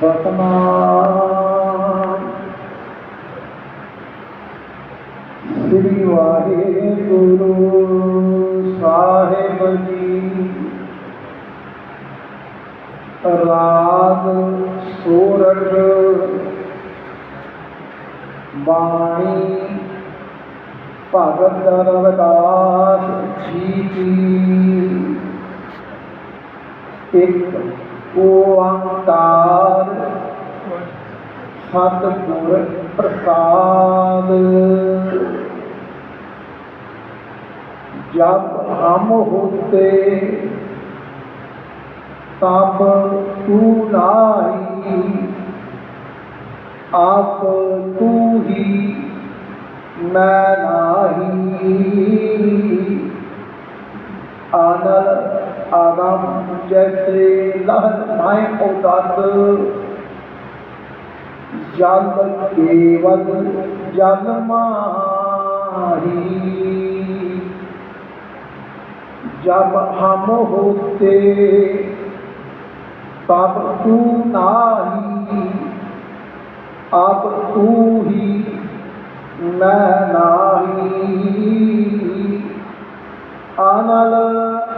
ਸਤਨਾਮ ਸ੍ਰੀ ਵਾਹਿਗੁਰੂ ਸਾਹਿਬ ਜੀ ਰਾਗ ਸੂਰਜ ਬਾਣੀ ਭਗਤ ਰਵਿਦਾਸ ਜੀ ਕੀ ਇੱਕ ਓੰਕਾਰ। ਸਤਿਗੁਰ ਪ੍ਰਸਾਦ। ਜਪ ਹਮ ਹੋਤੇ, ਤਪ ਤੂ ਨਾਹੀ, ਆਪ ਤੂ ਹੀ ਮੈਂ ਨਾਹੀ। ਆਨਲ आगम जैसे लहर माए उदत जल केवल जल माही जब हम होते तब तू नाही अब तू ही मैं नाही आनल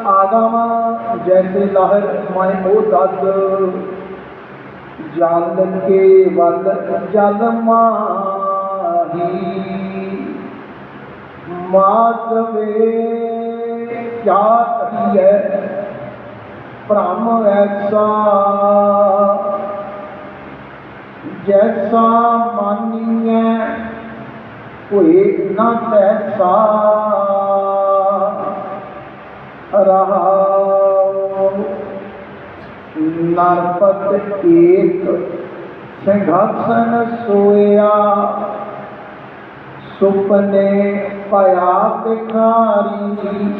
आगम जैसे लहर मैं ओ दद जल के वल जल माही माधवे क्या कहिए भ्रम ऐसा जैसा मानिए कोई न तैसा रहा ਨਰਪਤ ਏਕ ਸਿੰਘਾਸਨ ਸੋਇਆ। ਸੁਪਨੇ ਭਇਆ ਬਿਖਾਰੀ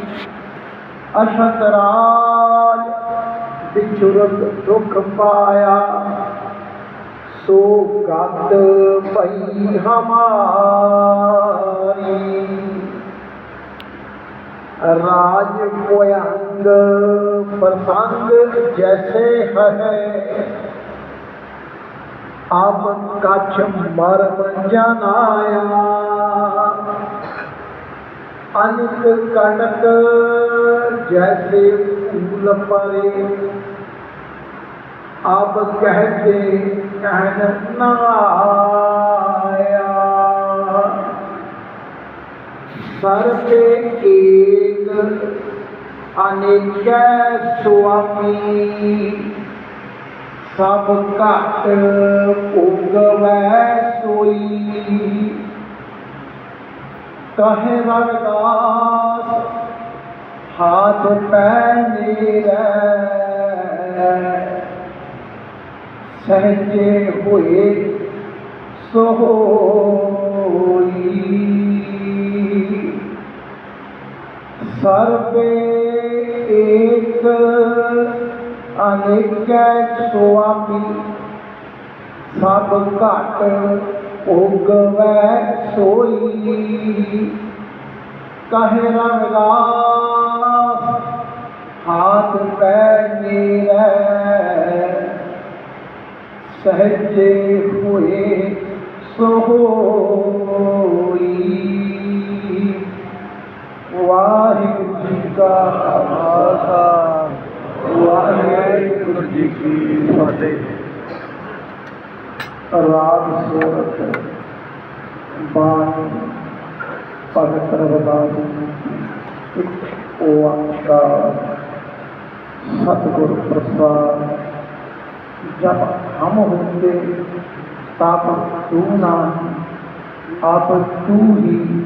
ਅਸ਼ਤ ਰਾਜ ਵਿਚੁਰਤ ਦੁਖ ਪਾਇਆ। ਸੋ ਗਤ ਭਈ ਹਮਾਰੀ। ਰਾਜ ਕੋਯੰਗ ਪ੍ਰਸੰਗ ਜੈਸੇ ਹੈ। ਆਪ ਕਛ ਮਰਮ ਜਨਾਇਆ ਅਨਿਕ ਕਣਕ ਜੈਸੇ ਫੂਲ ਪਰੇ। ਆਪ ਕਹਤੇ ਕਹਿਨ ਨਾ ਸਰਬੇ ਏਕ ਅਨੇਕੈ ਸੁਆਮੀ। ਸਭ ਘਟ ਉਗਵੈ ਸੋਈ। ਕਹੇ ਰਵਿਦਾਸ, ਹਾਥ ਪੈ ਨੀਰੈ ਸਹਜੇ ਹੋਏ ਸਰਬੇ ਏਕ, ਅਨੇਕੈ ਸੁਆਮੀ, ਸਭ ਘਟ ਉਗਵੈ ਸੋਈ। ਕਹੇ ਰਵਿਦਾਸ, ਹਾਥ ਪੈ ਨੀਰੈ, ਸਹਜੇ ਹੋਏ ਸੋਈ। ਵਾਹਿਗੁਰੂ ਜੀ ਕਾ ਖਾਲਸਾ। ਵਾਹਿਗੁਰੂ ਜੀ ਕੀ ਫਤਿਹ। ਰਾਗ ਸੋਰਤ, ਬਾਣੀ, ਭਗਤ ਰਵਦਾਸ ਇੱਕ ਓੰਕਾਰ। ਸਤਿਗੁਰ ਪ੍ਰਸਾਦ। ਜਬ ਹਮ ਹੁੰਦੇ, ਤਾਪ ਤੂੰ ਨਾ ਆਪ ਤੂੰ ਹੀ